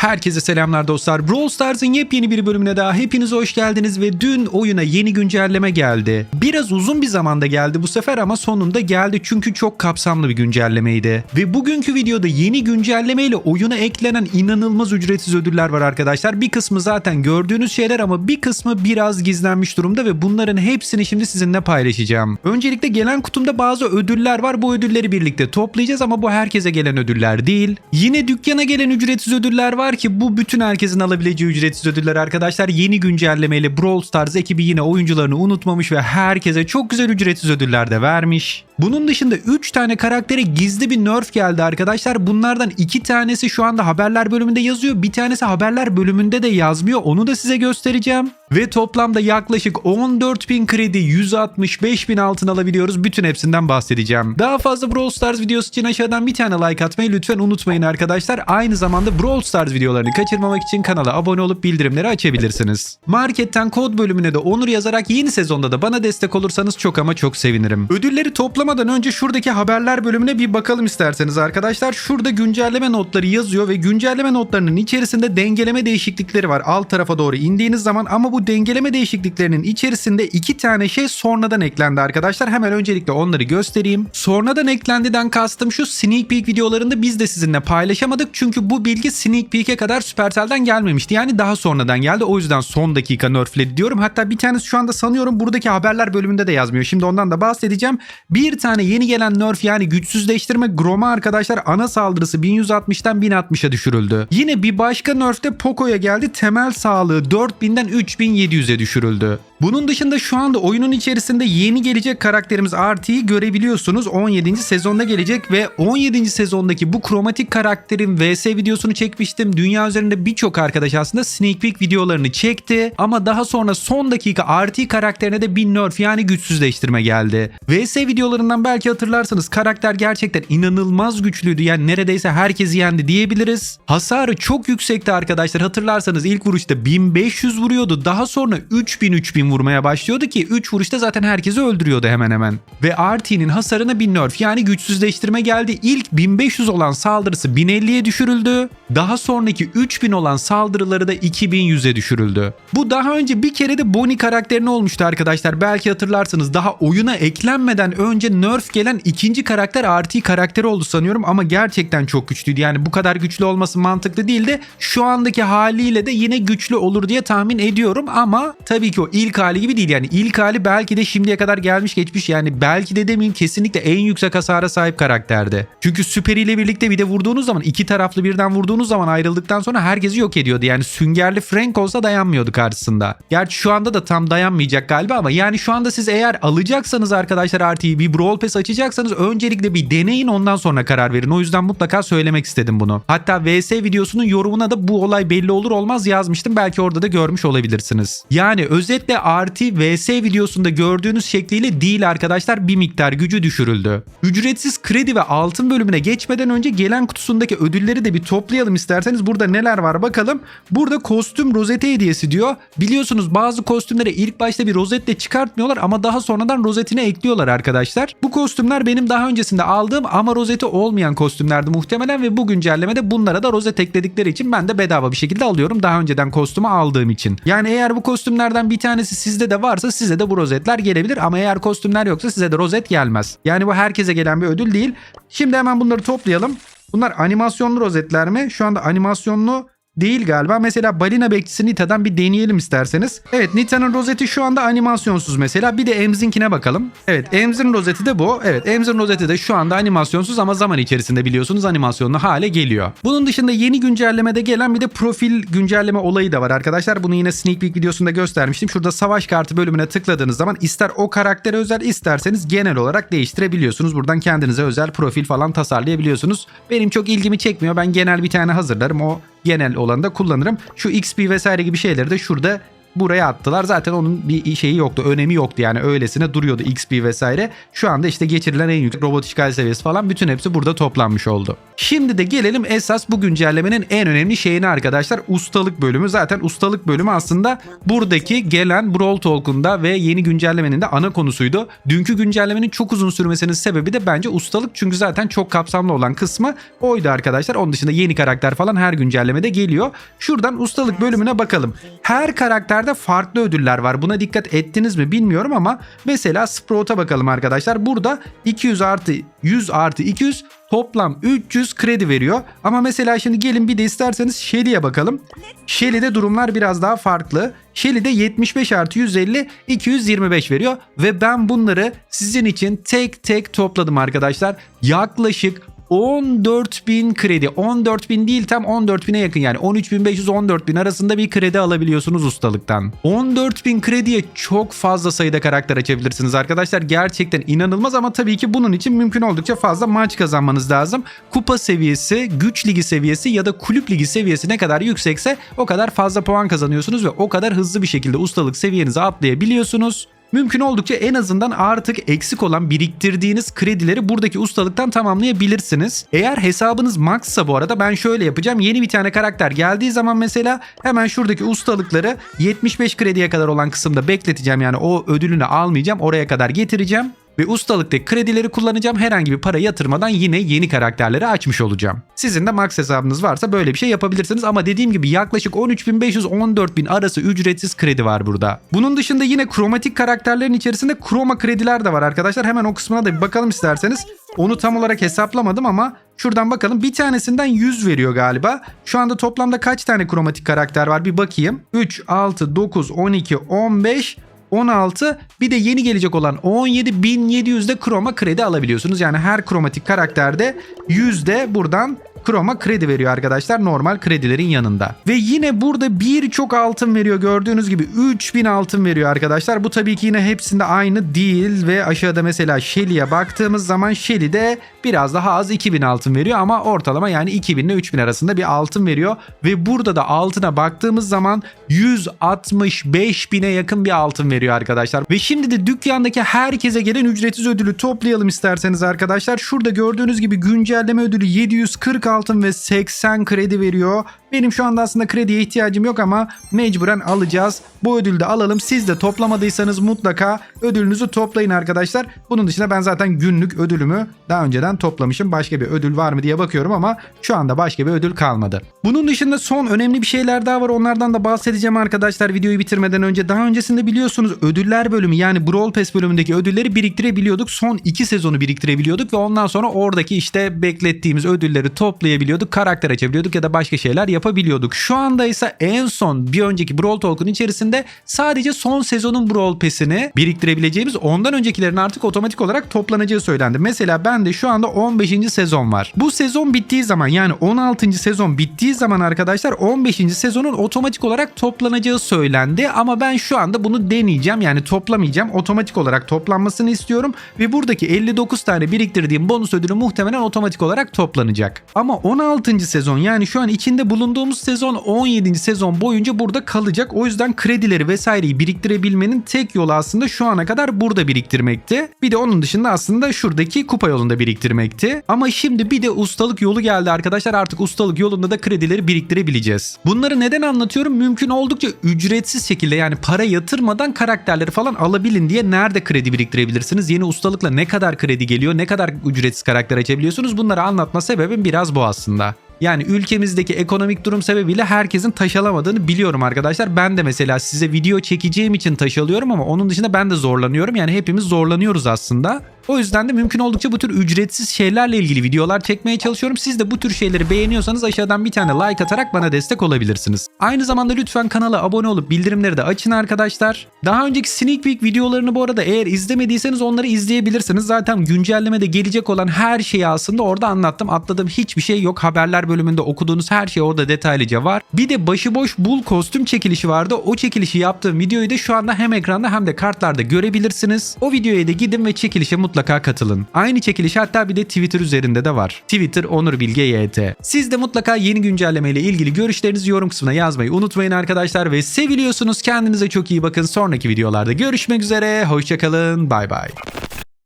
Herkese selamlar dostlar. Brawl Stars'ın yepyeni bir bölümüne daha hepiniz hoş geldiniz ve dün oyuna yeni güncelleme geldi. Biraz uzun bir zamanda geldi bu sefer ama sonunda geldi çünkü çok kapsamlı bir güncellemeydi. Ve bugünkü videoda yeni güncellemeyle oyuna eklenen inanılmaz ücretsiz ödüller var arkadaşlar. Bir kısmı zaten gördüğünüz şeyler ama bir kısmı biraz gizlenmiş durumda ve bunların hepsini şimdi sizinle paylaşacağım. Öncelikle gelen kutumda bazı ödüller var. Bu ödülleri birlikte toplayacağız ama bu herkese gelen ödüller değil. Yine dükkana gelen ücretsiz ödüller var ki bu bütün herkesin alabileceği ücretsiz ödüller arkadaşlar. Yeni güncellemeyle Brawl Stars ekibi yine oyuncularını unutmamış ve herkese çok güzel ücretsiz ödüller de vermiş. Bunun dışında 3 tane karaktere gizli bir nerf geldi arkadaşlar. Bunlardan 2 tanesi şu anda haberler bölümünde yazıyor. Bir tanesi haberler bölümünde de yazmıyor. Onu da size göstereceğim. Ve toplamda yaklaşık 14.000 kredi 165.000 altın alabiliyoruz. Bütün hepsinden bahsedeceğim. Daha fazla Brawl Stars videosu için aşağıdan bir tane like atmayı lütfen unutmayın arkadaşlar. Aynı zamanda Brawl Stars videolarını kaçırmamak için kanala abone olup bildirimleri açabilirsiniz. Marketten kod bölümüne de onur yazarak yeni sezonda da bana destek olursanız çok ama çok sevinirim. Ödülleri toplamadan önce şuradaki haberler bölümüne bir bakalım isterseniz arkadaşlar. Şurada güncelleme notları yazıyor ve güncelleme notlarının içerisinde dengeleme değişiklikleri var. Alt tarafa doğru indiğiniz zaman ama bu dengeleme değişikliklerinin içerisinde iki tane şey sonradan eklendi arkadaşlar. Hemen öncelikle onları göstereyim. Sonradan eklendiden kastım şu sneak peek videolarında biz de sizinle paylaşamadık. Çünkü bu bilgi sneak peek'e kadar Supercell'den gelmemişti. Yani daha sonradan geldi. O yüzden son dakika nerfledi diyorum. Hatta bir tanesi şu anda sanıyorum buradaki haberler bölümünde de yazmıyor. Şimdi ondan da bahsedeceğim. Bir tane yeni gelen nerf yani güçsüzleştirme Grom'a arkadaşlar ana saldırısı 1160'tan 1060'a düşürüldü. Yine bir başka nerf de Poco'ya geldi. Temel sağlığı 4000'den 3700'e düşürüldü. Bunun dışında şu anda oyunun içerisinde yeni gelecek karakterimiz Artie'yi görebiliyorsunuz. 17. sezonda gelecek ve 17. sezondaki bu kromatik karakterin VS videosunu çekmiştim. Dünya üzerinde birçok arkadaş aslında sneak peek videolarını çekti. Ama daha sonra son dakika Artie karakterine de bir nerf yani güçsüzleştirme geldi. VS videolarından belki hatırlarsanız karakter gerçekten inanılmaz güçlüydü. Yani neredeyse herkesi yendi diyebiliriz. Hasarı çok yüksekti arkadaşlar. Hatırlarsanız ilk vuruşta 1500 vuruyordu. Daha sonra 3000 3000 vurmaya başlıyordu ki 3 vuruşta zaten herkesi öldürüyordu hemen hemen. Ve Artie'nin hasarına bir nerf yani güçsüzleştirme geldi. İlk 1500 olan saldırısı 1050'ye düşürüldü. Daha sonraki 3000 olan saldırıları da 2100'e düşürüldü. Bu daha önce bir kere de Bonnie karakterine olmuştu arkadaşlar. Belki hatırlarsınız daha oyuna eklenmeden önce nerf gelen ikinci karakter Artie karakteri oldu sanıyorum ama gerçekten çok güçlüydü. Yani bu kadar güçlü olması mantıklı değildi. Şu andaki haliyle de yine güçlü olur diye tahmin ediyorum ama tabii ki o ilk hali gibi değil. Yani ilk hali belki de şimdiye kadar gelmiş geçmiş yani belki de demeyeyim kesinlikle en yüksek hasara sahip karakterdi. Çünkü Süper ile birlikte bir de vurduğunuz zaman iki taraflı birden vurduğunuz zaman ayrıldıktan sonra herkesi yok ediyordu. Yani süngerli Frank olsa dayanmıyordu karşısında. Gerçi şu anda da tam dayanmayacak galiba ama yani şu anda siz eğer alacaksanız arkadaşlar artıyı bir Brawl Pass açacaksanız öncelikle bir deneyin ondan sonra karar verin. O yüzden mutlaka söylemek istedim bunu. Hatta VS videosunun yorumuna da bu olay belli olur olmaz yazmıştım. Belki orada da görmüş olabilirsiniz. Yani özetle RT VS videosunda gördüğünüz şekliyle değil arkadaşlar bir miktar gücü düşürüldü. Ücretsiz kredi ve altın bölümüne geçmeden önce gelen kutusundaki ödülleri de bir toplayalım isterseniz. Burada neler var bakalım. Burada kostüm rozete hediyesi diyor. Biliyorsunuz bazı kostümlere ilk başta bir rozetle çıkartmıyorlar ama daha sonradan rozetine ekliyorlar arkadaşlar. Bu kostümler benim daha öncesinde aldığım ama rozeti olmayan kostümlerdi muhtemelen ve bu güncellemede bunlara da rozet ekledikleri için ben de bedava bir şekilde alıyorum. Daha önceden kostümü aldığım için. Yani eğer bu kostümlerden bir tanesi sizde de varsa size de bu rozetler gelebilir ama eğer kostümler yoksa size de rozet gelmez. Yani bu herkese gelen bir ödül değil. Şimdi hemen bunları toplayalım. Bunlar animasyonlu rozetler mi? Şu anda animasyonlu değil galiba. Mesela balina bekçisi Nita'dan bir deneyelim isterseniz. Evet Nita'nın rozeti şu anda animasyonsuz mesela. Bir de Emz'inkine bakalım. Evet Emz'in rozeti de bu. Evet Emz'in rozeti de şu anda animasyonsuz ama zaman içerisinde biliyorsunuz animasyonlu hale geliyor. Bunun dışında yeni güncellemede gelen bir de profil güncelleme olayı da var arkadaşlar. Bunu yine sneak peek videosunda göstermiştim. Şurada savaş kartı bölümüne tıkladığınız zaman ister o karaktere özel isterseniz genel olarak değiştirebiliyorsunuz. Buradan kendinize özel profil falan tasarlayabiliyorsunuz. Benim çok ilgimi çekmiyor. Ben genel bir tane hazırlarım. O genel olanı da kullanırım. Şu XP vesaire gibi şeyleri de şurada buraya attılar. Zaten onun bir şeyi yoktu, önemi yoktu yani öylesine duruyordu XP vesaire. Şu anda işte geçirilen en yüksek robot işgal seviyesi falan bütün hepsi burada toplanmış oldu. Şimdi de gelelim esas bu güncellemenin en önemli şeyine arkadaşlar ustalık bölümü. Zaten ustalık bölümü aslında buradaki gelen Brawl Talk'unda ve yeni güncellemenin de ana konusuydu. Dünkü güncellemenin çok uzun sürmesinin sebebi de bence ustalık çünkü zaten çok kapsamlı olan kısmı oydu arkadaşlar. Onun dışında yeni karakter falan her güncellemede geliyor. Şuradan ustalık bölümüne bakalım. Her karakterde farklı ödüller var. Buna dikkat ettiniz mi bilmiyorum ama mesela Sprout'a bakalım arkadaşlar. Burada 200 artı 100 artı 200 toplam 300 kredi veriyor. Ama mesela şimdi gelin bir de isterseniz Shelly'e bakalım. Shelly'de durumlar biraz daha farklı. Shelly'de 75 artı 150 225 veriyor. Ve ben bunları sizin için tek tek topladım arkadaşlar. Yaklaşık 14.000 kredi. 14.000 değil tam 14.000'e yakın yani 13.500-14.000 arasında bir kredi alabiliyorsunuz ustalıktan. 14.000 krediye çok fazla sayıda karakter açabilirsiniz arkadaşlar. Gerçekten inanılmaz ama tabii ki bunun için mümkün oldukça fazla maç kazanmanız lazım. Kupa seviyesi, güç ligi seviyesi ya da kulüp ligi seviyesi ne kadar yüksekse o kadar fazla puan kazanıyorsunuz ve o kadar hızlı bir şekilde ustalık seviyenizi atlayabiliyorsunuz. Mümkün oldukça en azından artık eksik olan biriktirdiğiniz kredileri buradaki ustalıktan tamamlayabilirsiniz. Eğer hesabınız maxsa bu arada ben şöyle yapacağım. Yeni bir tane karakter geldiği zaman mesela hemen şuradaki ustalıkları 75 krediye kadar olan kısımda bekleteceğim. Yani o ödülünü almayacağım. Oraya kadar getireceğim. Ve ustalıktaki kredileri kullanacağım. Herhangi bir para yatırmadan yine yeni karakterleri açmış olacağım. Sizin de max hesabınız varsa böyle bir şey yapabilirsiniz. Ama dediğim gibi yaklaşık 13.500-14.000 arası ücretsiz kredi var burada. Bunun dışında yine kromatik karakterlerin içerisinde kroma krediler de var arkadaşlar. Hemen o kısmına da bir bakalım isterseniz. Onu tam olarak hesaplamadım ama şuradan bakalım. Bir tanesinden 100 veriyor galiba. Şu anda toplamda kaç tane kromatik karakter var bir bakayım. 3, 6, 9, 12, 15, 16 bir de yeni gelecek olan 17.700'de kroma kredi alabiliyorsunuz. Yani her kromatik karakterde yüzde buradan kroma kredi veriyor arkadaşlar normal kredilerin yanında. Ve yine burada birçok altın veriyor gördüğünüz gibi 3000 altın veriyor arkadaşlar. Bu tabii ki yine hepsinde aynı değil ve aşağıda mesela Shelly'e baktığımız zaman Shelly'de biraz daha az 2000 altın veriyor ama ortalama yani 2000 ile 3000 arasında bir altın veriyor. Ve burada da altına baktığımız zaman 165 bine yakın bir altın veriyor arkadaşlar. Ve şimdi de dükkandaki herkese gelen ücretsiz ödülü toplayalım isterseniz arkadaşlar. Şurada gördüğünüz gibi güncelleme ödülü 740 altın ve 80 kredi veriyor. Benim şu anda aslında krediye ihtiyacım yok ama mecburen alacağız. Bu ödülü de alalım. Siz de toplamadıysanız mutlaka ödülünüzü toplayın arkadaşlar. Bunun dışında ben zaten günlük ödülümü daha önceden toplamışım. Başka bir ödül var mı diye bakıyorum ama şu anda başka bir ödül kalmadı. Bunun dışında son önemli bir şeyler daha var. Onlardan da bahsedeceğim arkadaşlar videoyu bitirmeden önce. Daha öncesinde biliyorsunuz ödüller bölümü yani Brawl Pass bölümündeki ödülleri biriktirebiliyorduk. Son 2 sezonu biriktirebiliyorduk ve ondan sonra oradaki işte beklettiğimiz ödülleri toplayabiliyorduk. Karakter açabiliyorduk ya da başka şeyler yapabiliyorduk. Şu anda ise en son bir önceki Brawl Talk'un içerisinde sadece son sezonun Brawl Pass'ini biriktirebileceğimiz ondan öncekilerin artık otomatik olarak toplanacağı söylendi. Mesela ben de şu anda 15. sezon var. Bu sezon bittiği zaman yani 16. sezon bittiği zaman arkadaşlar 15. sezonun otomatik olarak toplanacağı söylendi ama ben şu anda bunu deneyeceğim yani toplamayacağım. Otomatik olarak toplanmasını istiyorum ve buradaki 59 tane biriktirdiğim bonus ödülü muhtemelen otomatik olarak toplanacak. Ama 16. sezon yani şu an içinde bulunduğumuz sezon 17. sezon boyunca burada kalacak. O yüzden kredileri vesaireyi biriktirebilmenin tek yolu aslında şu ana kadar burada biriktirmekti. Bir de onun dışında aslında şuradaki kupa yolunda biriktirmekti. Ama şimdi bir de ustalık yolu geldi arkadaşlar. Artık ustalık yolunda da kredileri biriktirebileceğiz. Bunları neden anlatıyorum? Mümkün oldukça ücretsiz şekilde yani para yatırmadan karakterleri falan alabilin diye nerede kredi biriktirebilirsiniz? Yeni ustalıkla ne kadar kredi geliyor? Ne kadar ücretsiz karakter açabiliyorsunuz? Bunları anlatma sebebim biraz bu aslında. Yani ülkemizdeki ekonomik durum sebebiyle herkesin taş alamadığını biliyorum arkadaşlar. Ben de mesela size video çekeceğim için taş ama onun dışında ben de zorlanıyorum. Yani hepimiz zorlanıyoruz aslında. O yüzden de mümkün oldukça bu tür ücretsiz şeylerle ilgili videolar çekmeye çalışıyorum. Siz de bu tür şeyleri beğeniyorsanız aşağıdan bir tane like atarak bana destek olabilirsiniz. Aynı zamanda lütfen kanala abone olup bildirimleri de açın arkadaşlar. Daha önceki sneak peek videolarını bu arada eğer izlemediyseniz onları izleyebilirsiniz. Zaten güncellemede gelecek olan her şeyi aslında orada anlattım. Atladığım hiçbir şey yok. Haberler bölümünde okuduğunuz her şey orada detaylıca var. Bir de başıboş bul kostüm çekilişi vardı. O çekilişi yaptığım videoyu da şu anda hem ekranda hem de kartlarda görebilirsiniz. O videoya da gidin ve çekilişe mutlaka katılın. Aynı çekiliş hatta bir de Twitter üzerinde de var. Twitter Onur Bilge YT. Siz de mutlaka yeni güncelleme ile ilgili görüşlerinizi yorum kısmına yaz yazmayı unutmayın arkadaşlar ve seviliyorsunuz. Kendinize çok iyi bakın. Sonraki videolarda görüşmek üzere. Hoşçakalın. Bay bay.